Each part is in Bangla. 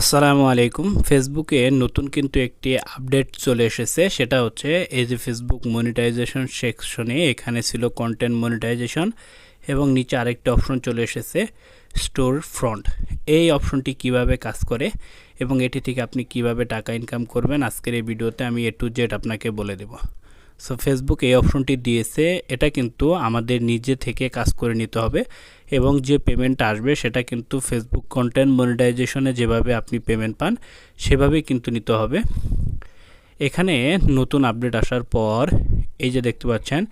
আসসালামু আলাইকুম। ফেসবুকে নতুন কিন্তু একটি আপডেট চলে এসেছে, সেটা হচ্ছে এই যে ফেসবুক মনিটাইজেশন সেকশনে এখানে ছিল কন্টেন্ট মনিটাইজেশন এবং নিচে আরেকটি অপশন চলে এসেছে স্টোর ফ্রন্ট এই অপশনটি কীভাবে কাজ করে এবং এটি থেকে আপনি কীভাবে টাকা ইনকাম করবেন, আজকের এই ভিডিওতে আমি এ টু জেড আপনাকে বলে দেব। সো ফেসবুক এই অপশনটি দিয়েছে, এটা কিন্তু আমাদের নিজে থেকে কাজ করে নিতে হবে এবং যে পেমেন্ট আসবে সেটা কিন্তু ফেসবুক কন্টেন্ট মনিটাইজেশনে যেভাবে আপনি পেমেন্ট পান, সেভাবেই কিন্তু নিতে হবে। এখানে নতুন আপডেট আসার পর, এই যে দেখতে পাচ্ছেন,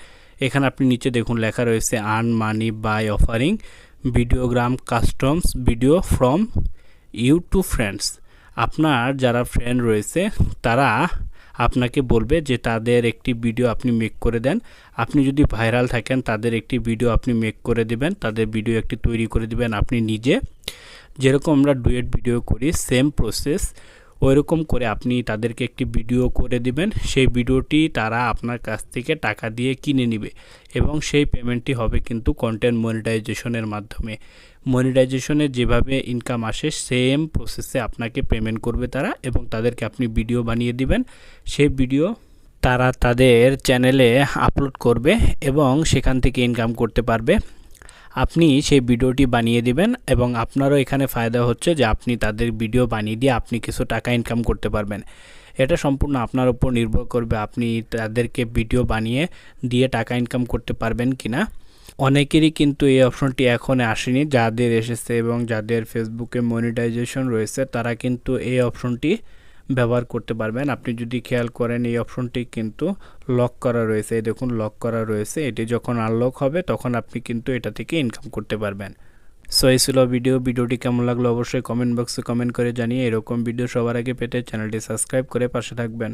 এখানে আপনি নিচে দেখুন লেখা রয়েছে earn money by offering videogram customs video from you to friends আপনার যারা ফ্রেন্ড রয়েছে, তারা আপনাকে বলবে যে তাদের একটি ভিডিও আপনি মেক করে দেন। আপনি যদি ভাইরাল থাকেন, তাদের একটি ভিডিও আপনি মেক করে দেবেন। তাদের ভিডিও একটি তৈরি করে দেবেন আপনি নিজে। যেরকম আমরা ডুয়েট ভিডিও করি সেম প্রসেস ওইরকম করে আপনি তাদেরকে একটি ভিডিও করে দিবেন। সেই ভিডিওটি তারা আপনার কাছ থেকে টাকা দিয়ে কিনে নেবে এবং সেই পেমেন্টটি হবে কিন্তু কন্টেন্ট মনিটাইজেশনের মাধ্যমে। মনিটাইজেশনে যেভাবে ইনকাম আসে সেম প্রসেসে আপনাকে পেমেন্ট করবে তারা এবং তাদেরকে আপনি ভিডিও বানিয়ে দিবেন। সেই ভিডিও তারা তাদের চ্যানেলে আপলোড করবে এবং সেখান থেকে ইনকাম করতে পারবে। আপনি সেই ভিডিওটি বানিয়ে দিবেন এবং আপনারও এখানে ফায়দা হচ্ছে যে আপনি তাদের ভিডিও বানিয়ে দিয়ে আপনি কিছু টাকা ইনকাম করতে পারবেন। এটা সম্পূর্ণ আপনার উপর নির্ভর করবে আপনি তাদেরকে ভিডিও বানিয়ে দিয়ে টাকা ইনকাম করতে পারবেন কি না অনেকেরই কিন্তু এই অপশনটি এখন আসেনি। যাদের এসেছে এবং যাদের ফেসবুকে মনিটাইজেশন রয়েছে, তারা কিন্তু এই অপশনটি ব্যবহার করতে পারবেন। আপনি যদি খেয়াল করেন, এই অপশনটি কিন্তু লক করা রয়েছে। দেখুন লক করা রয়েছে। এটি যখন আনলক হবে, তখন আপনি কিন্তু এটা থেকে ইনকাম করতে পারবেন। সো এই ছিল ভিডিও ভিডিওটি কেমন লাগল অবশ্যই কমেন্ট বক্সে কমেন্ট করে জানিয়ে এরকম ভিডিও সবার আগে পেতে চ্যানেলটি সাবস্ক্রাইব করে পাশে থাকবেন।